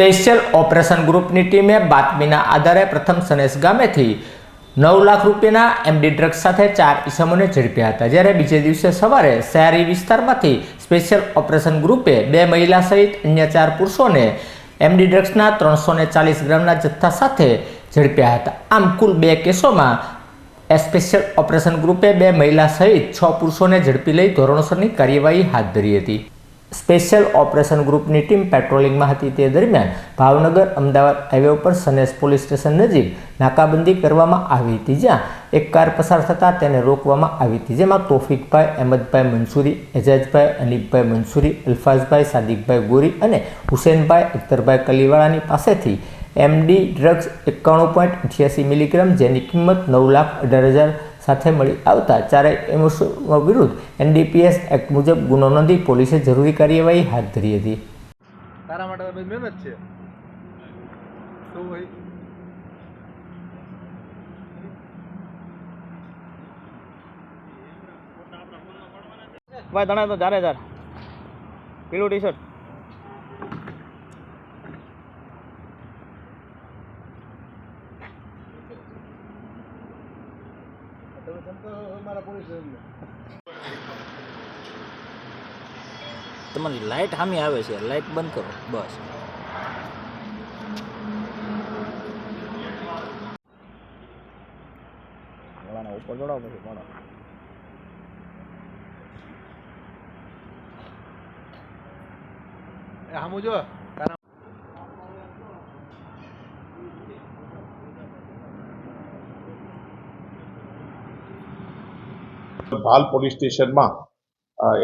Special operation ગ્રુપની ટીમે બાતમીના આધારે પ્રથમ સનેશ ગામેથી નવ લાખ રૂપિયાના એમડી ડ્રગ્સ સાથે ચાર ઇસમોને ઝડપ્યા હતા. જ્યારે બીજે દિવસે સવારે શહેરી વિસ્તારમાંથી સ્પેશિયલ ઓપરેશન ગ્રુપે બે મહિલા સહિત અન્ય ચાર પુરુષોને એમડી ડ્રગ્સના ત્રણસો ચાલીસ ગ્રામના જથ્થા સાથે ઝડપ્યા હતા. આમ કુલ બે કેસોમાં સ્પેશિયલ ઓપરેશન ગ્રુપે બે મહિલા સહિત છ પુરુષોને ઝડપી લઈ ધોરણસરની કાર્યવાહી હાથ ધરી હતી. સ્પેશિયલ ઓપરેશન ગ્રુપની ટીમ પેટ્રોલિંગમાં હતી તે દરમિયાન ભાવનગર, અમદાવાદ હાઈવે ઉપર સનેસ પોલીસ સ્ટેશન નજીક નાકાબંધી કરવામાં આવી હતી, જ્યાં એક કાર પસાર થતાં તેને રોકવામાં આવી હતી, જેમાં તોફિકભાઈ, અહેમદભાઈ મંસૂરી, એજાજભાઈ અનીફભાઈ મંસૂરી, અલ્ફાઝભાઈ, સાદિકભાઈ ગોરી અને હુસેનભાઈ અખ્તરભાઈ કલીવાળાની પાસેથી એમડી ડ્રગ્સ એકાણું પોઈન્ટ અઠ્યાસી મિલીગ્રામ, જેની કિંમત નવ લાખ અઢાર હજાર સાથે મળી આવતા ચારે એમોશનો વિરુદ્ધ એનડીપીએસ એક્ટ મુજબ ગુનો નોંધી પોલીસે જરૂરી કાર્યવાહી હાથ ધરી હતી. તારા માટે તો મહેનત છે. હોય? ભાઈ તને તો ચારે ચાર પીળું ટી શર્ટ તમે જમતો મારા પોલીસ તમારી લાઇટ સામે આવે છે લાઇટ બંધ કરો બસ. ઉપર ચડાવો પછી પડો. એ સામું જો તારા ભાલ પોલીસ સ્ટેશનમાં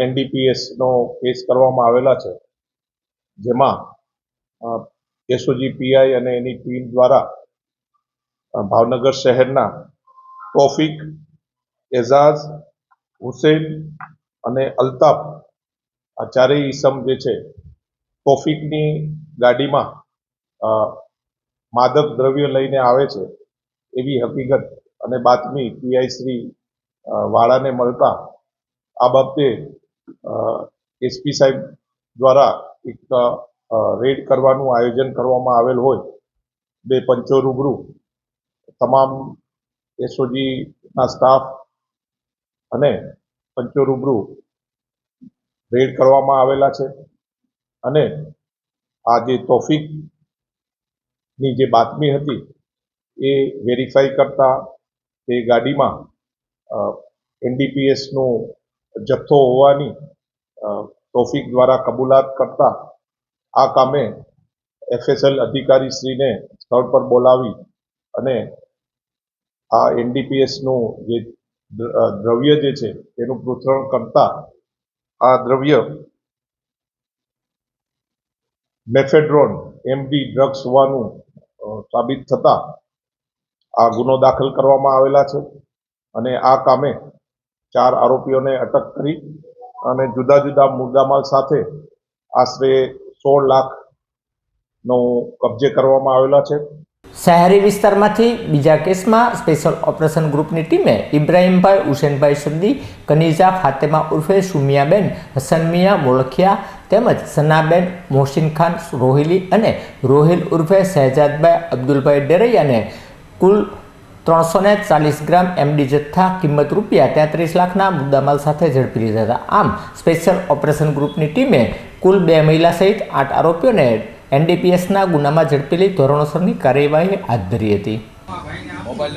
એનડીપીએસનો કેસ કરવામાં આવેલા છે, જેમાં એસઓજી પીઆઈ અને એની ટીમ દ્વારા ભાવનગર શહેરના તોફિક એઝાઝ, હુસેન અને અલ્તાફ, આ ચારેય ઈસમ જે છે તોફિકની ગાડીમાં માદક દ્રવ્ય લઈને આવે છે, એવી હકીકત અને બાતમી પીઆઈ શ્રી વાળાને મળતા આ બાબતે એસપી સાહેબ દ્વારા એક રેડ કરવાનું આયોજન કરવામાં આવેલ હોય, બે પંચો રૂબરૂ, તમામ એસઓજીના સ્ટાફ અને પંચો રૂબરૂ રેડ કરવામાં આવેલા છે. અને આ જે તોફિકની જે બાતમી હતી, એ વેરીફાઈ કરતા તે ગાડીમાં એનડીપીએસનો જથ્થો હોવાની તોફિક દ્વારા કબૂલાત કરતા આ કામે એફએસએલ અધિકારીશ્રીને સ્થળ પર બોલાવી અને આ એનડીપીએસનું જે દ્રવ્ય જે છે તેનું પૃથ્થકરણ કરતા આ દ્રવ્ય મેફેડ્રોન એમડી ડ્રગ્સ હોવાનું સાબિત થતા આ ગુનો દાખલ કરવામાં આવેલા છે. અને આ કામે ચાર આરોપીઓને અટક કરી અને જુદા જુદા મુદ્દામાલ સાથે આશરે સોળ લાખનો કબજે કરવામાં આવેલા છે. શહેરી વિસ્તારમાંથી બીજા કેસમાં સ્પેશિયલ ઓપરેશન ગ્રુપની ટીમે ઇબ્રાહીમભાઈ, હુસેનભાઈ સદ્દી કનીઝા ફાતેમા ઉર્ફે સુમિયાબેન, હસનમિયા મોલખિયા તેમજ સનાબેન, મોહસિન ખાન, રોહિલી અને રોહિલ ઉર્ફે શહેજાદભાઈ, અબ્દુલભાઈ ડેરૈયાને કુલ ત્રણસો ને ચાલીસ ગ્રામ એમડી જથ્થા કિંમત રૂપિયા તેત્રીસ લાખના મુદ્દામાલ સાથે ઝડપી લીધા હતા. આમ, સ્પેશિયલ ઓપરેશન ગ્રુપની ટીમે કુલ બે મહિલા સહિત આઠ આરોપીઓને એનડીપીએસના ગુનામાં ઝડપી લઈ ધોરણસરની કાર્યવાહી હાથ ધરી હતી. મોબાઈલ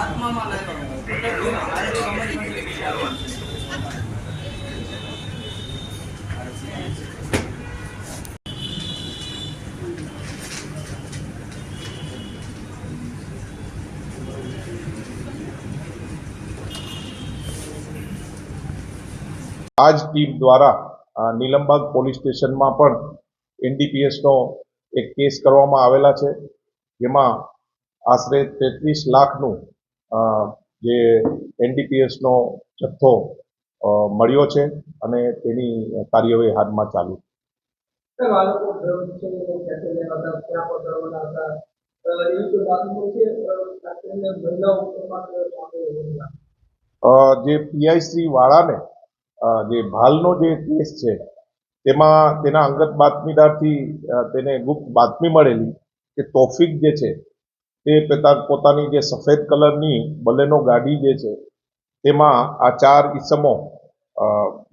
আত্মা মানে આ જ ટીમ દ્વારા નીલમબાગ પોલીસ સ્ટેશનમાં પણ એનડીપીએસનો એક કેસ કરવામાં આવેલા છે જેમાં આશરે તેત્રીસ લાખનું જે એનડીપીએસનો જથ્થો મળ્યો છે અને તેની કાર્યવાહી હાલમાં ચાલુ જે પીઆઈસી વાળાને જે ભાલનો જે કેસ છે, તેમાં તેના અંગત બાતમીદારથી તેને ગુપ્ત બાતમી મળેલી કે તોફિક જે છે, તે પોતા- પોતાની જે સફેદ કલરની બલેનો ગાડી જે છે, તેમાં આ ચાર ઈસમો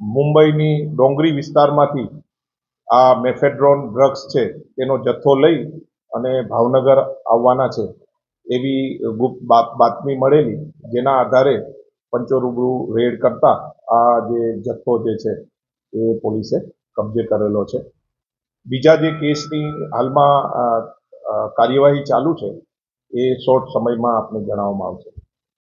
મુંબઈની ડોંગરી વિસ્તારમાંથી આ મેફેડ્રોન ડ્રગ્સ છે, તેનો જથ્થો લઈ અને ભાવનગર આવવાના છે, એવી ગુપ્ત બાતમી મળેલી, જેના આધારે પંચો રૂબરૂ રેડ કરતા આ જે જથ્થો જે છે એ પોલીસે કબજે કરેલો છે. બીજા જે કેસની હાલમાં કાર્યવાહી ચાલુ છે એ શોર્ટ સમયમાં આપને જણાવવામાં આવશે.